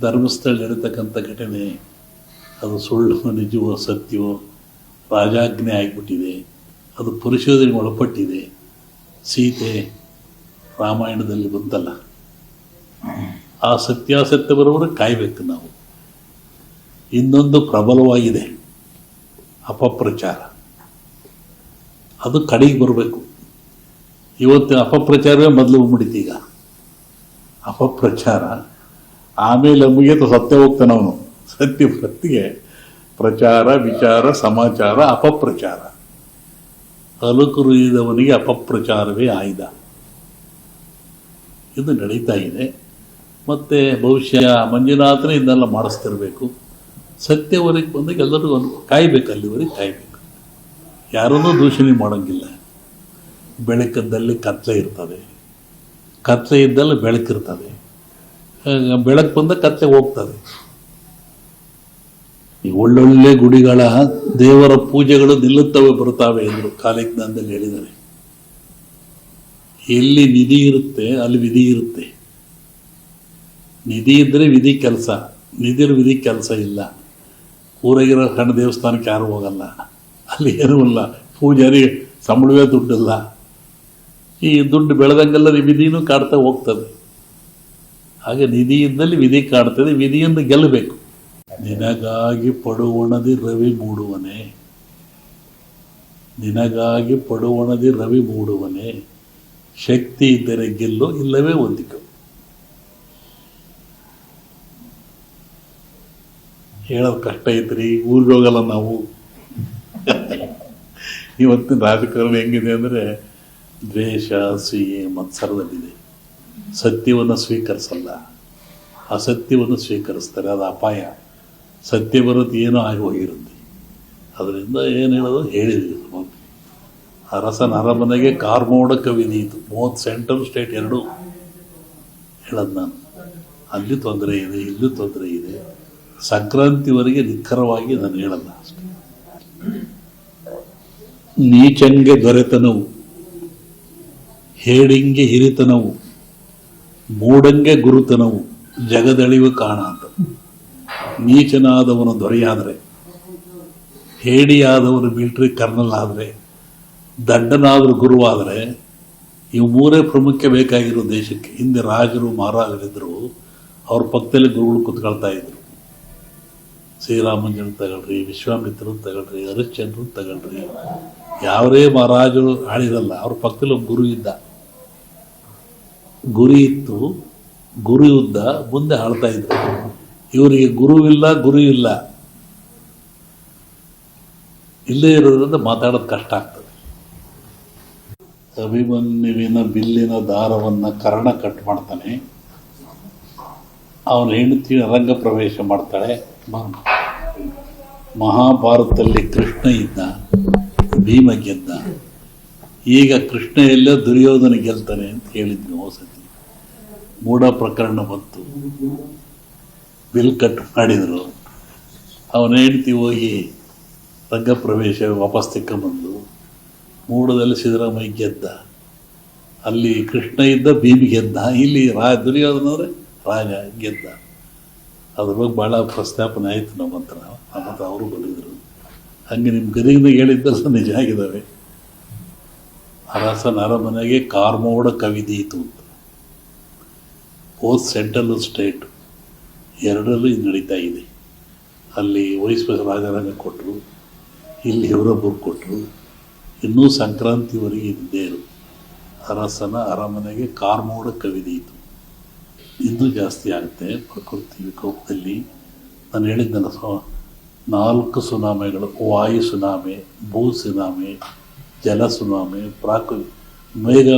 ಧರ್ಮಸ್ಥಳ ನಡೀತಕ್ಕಂಥ ಘಟನೆ, ಅದು ಸುಳ್ಳು, ನಿಜವೋ ಸತ್ಯವೋ, ರಾಜಾಜ್ಞೆ ಆಗಿಬಿಟ್ಟಿದೆ. ಅದು ಪರಿಶೋಧನೆಗೆ ಒಳಪಟ್ಟಿದೆ. ಸೀತೆ ರಾಮಾಯಣದಲ್ಲಿ ಬಂತಲ್ಲ. ಆ ಸತ್ಯಾಸತ್ಯ ಬರೋವರೆ ಕಾಯಬೇಕು ನಾವು. ಇನ್ನೊಂದು ಪ್ರಬಲವಾಗಿದೆ ಅಪಪ್ರಚಾರ. ಅದು ಕಡೆಗೆ ಬರಬೇಕು. ಇವತ್ತಿನ ಅಪಪ್ರಚಾರವೇ ಮೊದಲು ಬಂದ್ಬಿಟ್ಟಿತ್ತು ಈಗ. ಅಪಪ್ರಚಾರ ಆಮೇಲೆ ಮುಗಿಯತು ಸತ್ಯ ಹೋಗ್ತಾನೆ ಅವನು. ಸತ್ಯ ಭಕ್ತಿಗೆ ಪ್ರಚಾರ, ವಿಚಾರ, ಸಮಾಚಾರ, ಅಪಪ್ರಚಾರ. ಅಲುಕುರಿದವನಿಗೆ ಅಪಪ್ರಚಾರವೇ ಆಯ್ದ ಇದು ನಡೀತಾ ಇದೆ. ಮತ್ತು ಬಹುಶಃ ಮಂಜುನಾಥನೇ ಇದನ್ನೆಲ್ಲ ಮಾಡಿಸ್ತಿರ್ಬೇಕು. ಸತ್ಯವರೆಗೆ ಬಂದಾಗ ಎಲ್ಲರಿಗೂ ಒಂದು ಕಾಯ್ಬೇಕು, ಅಲ್ಲಿವರೆಗೆ ಕಾಯ್ಬೇಕು. ಯಾರನ್ನೂ ದೂಷಣೆ ಮಾಡೋಂಗಿಲ್ಲ. ಬೆಳಕದ್ದಲ್ಲಿ ಕತ್ಲೆ ಇರ್ತದೆ. ಕತ್ಲೆ ಇದ್ದಲ್ಲಿ ಬೆಳಕಿರ್ತದೆ. ಬೆಳಕು ಬಂದ ಕತ್ತೆ ಹೋಗ್ತದೆ. ಈ ಒಳ್ಳೊಳ್ಳೆ ಗುಡಿಗಳ ದೇವರ ಪೂಜೆಗಳು ನಿಲ್ಲುತ್ತವೆ ಬರುತ್ತವೆ ಎಂದರು ಕಾಲಜ್ಞಾನದಲ್ಲಿ ಹೇಳಿದರೆ ಎಲ್ಲಿ ನಿಧಿ ಇರುತ್ತೆ, ಅಲ್ಲಿ ವಿಧಿ ಇರುತ್ತೆ. ನಿಧಿ ಇದ್ದರೆ ವಿಧಿ ಕೆಲಸ ನಿಧಿ ವಿಧಿ ಕೆಲಸ ಇಲ್ಲ. ಊರಾಗಿರೋ ಸಣ್ಣ ದೇವಸ್ಥಾನಕ್ಕೆ ಯಾರು ಹೋಗಲ್ಲ. ಅಲ್ಲಿ ಏನೂ ಇಲ್ಲ. ಪೂಜಾರಿ ಸಂಬಳವೇ ದುಡ್ಡಿಲ್ಲ. ಈ ದುಡ್ಡು ಬೆಳೆದಂಗೆಲ್ಲ ವಿಧಿನೂ ಕಾಡ್ತಾ ಹೋಗ್ತದೆ. ಹಾಗೆ ನಿಧಿಯಿಂದಲೇ ವಿಧಿ ಕಾಡ್ತದೆ, ವಿಧಿಯಿಂದ ಗೆಲ್ಲಬೇಕು. ನಿನಗಾಗಿ ಪಡುವಣದಿ ರವಿ ಮೂಡುವನೆ. ನಿನಗಾಗಿ ಪಡುವಣದಿ ರವಿ ಮೂಡುವನೆ. ಶಕ್ತಿ ಇದ್ದರೆ ಗೆಲ್ಲು, ಇಲ್ಲವೇ ಒಂದಿಕೋ ಹೇಳೋದು ಕಷ್ಟ ಐತ್ರಿ, ಊರಿಗೆ ಹೋಗಲ್ಲ ನಾವು. ಇವತ್ತಿನ ರಾಜಕಾರಣ ಹೆಂಗಿದೆ ಅಂದರೆ ದ್ವೇಷ, ಸಿಹಿ, ಮತ್ಸರದಲ್ಲಿದೆ. ಸತ್ಯವನ್ನು ಸ್ವೀಕರಿಸಲ್ಲ. ಅಸತ್ಯವನ್ನು ಸ್ವೀಕರಿಸ್ತಾರೆ, ಅದು ಅಪಾಯ. ಸತ್ಯ ಬರೋದು ಏನೋ ಆಗಿ ಹೋಗಿರುತ್ತೆ. ಅದರಿಂದ ಏನು ಹೇಳೋದು? ಹೇಳಿದ್ವಿ ಅರಸನ ಅರಮನೆಗೆ ಕಾರ್ಮೋಡ ಕವಿದೀತು ಮೂವತ್ತು ಸೆಂಟ್ರಲ್ ಸ್ಟೇಟ್ ಎರಡು. ಹೇಳೋದು ನಾನು. ಅಲ್ಲಿ ತೊಂದರೆ ಇದೆ, ಇಲ್ಲೂ ತೊಂದರೆ ಇದೆ. ಸಂಕ್ರಾಂತಿವರೆಗೆ ನಿಖರವಾಗಿ ನಾನು ಹೇಳಲ್ಲ ಅಷ್ಟೆ. ನೀಚಂಗೆ ದೊರೆತನವು. ಹೇಡಿಂಗೆ ಹಿರಿತನವು. ಮೂಡಂಗೆ ಗುರುತನವು, ಜಗದಳಿವು ಕಾಣ ಅಂತ. ನೀಚನಾದವನು ದೊರೆಯಾದರೆ, ಹೇಡಿಯಾದವನು ಮಿಲ್ಟ್ರಿ ಕರ್ನಲ್ ಆದರೆ, ದಂಡನಾದರೂ ಗುರುವಾದರೆ, ಇವು ಮೂರೇ ಪ್ರಮುಖ ಬೇಕಾಗಿರೋ ದೇಶಕ್ಕೆ. ಹಿಂದೆ ರಾಜರು ಮಹಾರಾಜರಿದ್ದರು ಅವ್ರ ಪಕ್ಕದಲ್ಲಿ ಗುರುಗಳು ಕುತ್ಕೊಳ್ತಾ ಇದ್ರು. ಶ್ರೀರಾಮಂಜನ ತಗೊಳ್ರಿ ವಿಶ್ವಾಮಿತ್ರ ತಗೊಳ್ರಿ ಹರಿಶ್ಚಂದ್ರನ್ ತಗೊಳ್ರಿ, ಯಾವರೇ ಮಹಾರಾಜರು ಆಳಿರಲ್ಲ, ಅವ್ರ ಪಕ್ಕದಲ್ಲಿ ಒಬ್ಬ ಗುರು ಇದ್ದ. ಗುರಿ ಇತ್ತು, ಗುರು ಯುದ್ಧ ಮುಂದೆ ಆಳ್ತಾ ಇದ್ರು. ಇವರಿಗೆ ಗುರುವಿಲ್ಲ ಗುರು ಇಲ್ಲ ಇಲ್ಲೇ ಇರೋದ್ರಿಂದ ಮಾತಾಡೋದು ಕಷ್ಟ ಆಗ್ತದೆ. ಅಭಿಮನ್ಯುವಿನ ಬಿಲ್ಲಿನ ದಾರವನ್ನು ಕರ್ಣ ಕಟ್ ಮಾಡ್ತಾನೆ. ಅವನ ಹೆಂಡತಿ ರಂಗ ಪ್ರವೇಶ ಮಾಡ್ತಾಳೆ. ಮಹಾಭಾರತದಲ್ಲಿ ಕೃಷ್ಣ ಇದ್ದ, ಭೀಮ ಗೆದ್ದ. ಈಗ ಕೃಷ್ಣ ಎಲ್ಲ ದುರ್ಯೋಧನ ಗೆಲ್ತಾನೆ ಅಂತ ಹೇಳಿದ್ವಿ ಹೋಸತಿ ಮೂಢ ಪ್ರಕರಣ ಬಂತು. ಬಿಲ್ ಕಟ್ ಮಾಡಿದರು. ಅವನ ಹೆಂಡತಿ ಹೋಗಿ ರಂಗ ಪ್ರವೇಶ ವಾಪಸ್ ತೆಕ್ಕೊಂಬಂದು ಮೂಡದಲ್ಲಿ ಸಿದ್ದರಾಮಯ್ಯ ಗೆದ್ದ. ಅಲ್ಲಿ ಕೃಷ್ಣ ಇದ್ದ, ಭೀಮಿ ಗೆದ್ದ. ಇಲ್ಲಿ ರಾ ದುರ್ಯೋಧನ ಅಂದರೆ ರಾಜ ಗೆದ್ದ. ಅದ್ರ ಬಗ್ಗೆ ಭಾಳ ಪ್ರಸ್ತಾಪನೆ ಆಯಿತು ನಮ್ಮ ಹತ್ರ. ನಮ್ಮ ಹತ್ರ ಅವರು ಬಂದಿದ್ದರು ಹಂಗೆ ನಿಮ್ಮ ಗದಗಿನಾಗೆ ಹೇಳಿದ್ದ ಸಹ ನಿಜ ಆಗಿದ್ದಾವೆ ಅರಸನ ಅರಮನೆಗೆ ಕಾರ್ಮೋಡ ಕವಿದೀತು ಅಂತ. ಬೋತ್ ಸೆಂಟ್ರಲ್ ಸ್ಟೇಟ್ ಎರಡರಲ್ಲೂ ಇದು ನಡೀತಾ ಇದೆ. ಅಲ್ಲಿ ವೈಸ್ ರಾಜರಂಗ ಕೊಟ್ಟರು ಇಲ್ಲಿ ಇವರೊಬ್ಬರು ಕೊಟ್ಟರು ಇನ್ನೂ ಸಂಕ್ರಾಂತಿವರೆಗೆ ಇದ್ದೇ ಇರು ಅರಸನ ಅರಮನೆಗೆ ಕಾರ್ಮೋಡ ಕವಿದೀತು ಇನ್ನೂ ಜಾಸ್ತಿ ಆಗುತ್ತೆ ಪ್ರಕೃತಿ ವಿಕೋಪದಲ್ಲಿ. ನಾನು ಹೇಳಿದ್ದೆನ ಸೊ ನಾಲ್ಕು ಸುನಾಮೆಗಳು ವಾಯು ಸುನಾಮೆ ಭೂ ಸುನಾಮೆ ಜಲ ಸುನಾಮೆ ಪ್ರಾಕೃ ಮೇಘ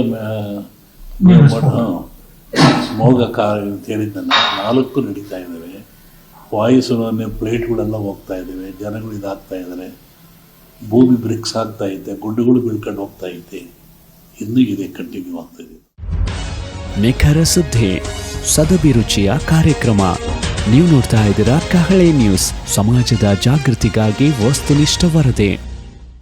ಮೋಗ ಕಾರ ಅಂತ ಹೇಳಿದ್ದಲ್ಲ ನಾಲ್ಕು ನಡೀತಾ ಇದ್ದಾವೆ ವಾಯು ಸುನಾಮೆ ಪ್ಲೇಟ್ಗಳೆಲ್ಲ ಹೋಗ್ತಾ ಇದ್ದಾವೆ ಜನಗಳು ಇದಾಗ್ತಾ ಇದ್ದಾರೆ ಭೂಮಿ ಬ್ರಿಕ್ಸ್ ಆಗ್ತಾ ಐತೆ. ಗುಡ್ಡಗಳು ಬೀಳ್ಕೊಂಡು ಹೋಗ್ತಾ ಐತೆ. ಇನ್ನೂ ಇದೆ ಕಂಟಿನ್ಯೂ ಆಗ್ತಾ ಇದೆ. ನಿಖರ ಸುದ್ದಿ ಸದಭಿರುಚಿಯ ಕಾರ್ಯಕ್ರಮ. ನೀವು ನೋಡ್ತಾ ಇದ್ದೀರಾ ಕಹಳೆ ನ್ಯೂಸ್. ಸಮಾಜದ ಜಾಗೃತಿಗಾಗಿ ವಸ್ತುನಿಷ್ಠ ವರದಿ.